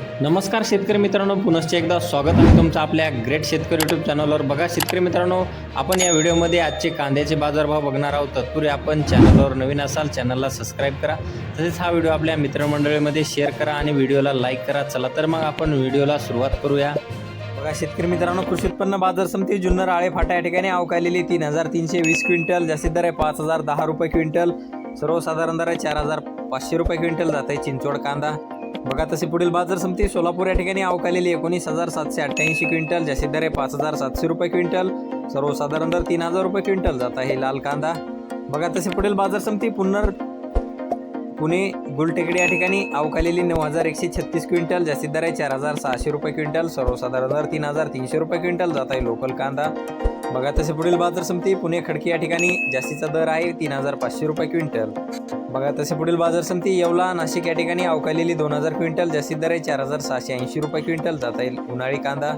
नमस्कार शेतकरी मित्रांनो पुनश्च एकदा स्वागत आहे तुमचं आपल्या ग्रेट शेतकरी यूट्यूब चॅनलवर बघा शेतकरी मित्रांनो आपण या व्हिडिओमध्ये आजचे कांद्याचे बाजारभाव बघणार आहोत. तत्पूर्वी आपण चॅनलवर नवीन असाल चॅनलला सबस्क्राईब करा. तसेच हा व्हिडिओ आपल्या मित्रमंडळीमध्ये शेअर करा आणि व्हिडिओला लाईक करा. चला तर मग आपण व्हिडिओला सुरुवात करूया. बघा शेतकरी मित्रांनो कृषी उत्पन्न बाजार समिती जुन्नर आळे फाटा या ठिकाणी अवकालेली तीन हजार तीनशे वीस क्विंटल. जास्तीत दर आहे पाच हजार दहा रुपये क्विंटल. सर्वसाधारण दर आहे चार हजार पाचशे रुपये क्विंटल जात आहे चिंचवड कांदा. बघा तसे पुढील बाजार समिती सोलापूर या ठिकाणी अवकालेली एकोणीस हजार सातशे अठ्ठ्याऐंशी क्विंटल ज्याचे दर आहे पाच हजार सातशे रुपये क्विंटल. सर्वसाधारण दर तीन हजार रुपये क्विंटल जात आहे लाल कांदा. बघा तसे पुढील बाजार समिती पुन्हा पुणे गुलटेकडी या ठिकाणी अवकालेली नऊ हजार एकशे छत्तीस क्विंटल जास्तीत दर आहे चार हजार सहाशे रुपये क्विंटल. सर्वसाधारण दर तीन हजार तीनशे रुपये क्विंटल जात आहे लोकल कांदा. बघा तसे पुढील बाजार समिती पुणे खडकी या ठिकाणी जास्तीचा दर आहे तीन हजार पाचशे रुपये क्विंटल. बघा तसे पुढील बाजार समिती येवला नाशिक या ठिकाणी अवकालेली दोन हजार क्विंटल जास्तीत दर आहे चार हजार सहाशे ऐंशी रुपये क्विंटल. जाता येईल उन्हाळी कांदा.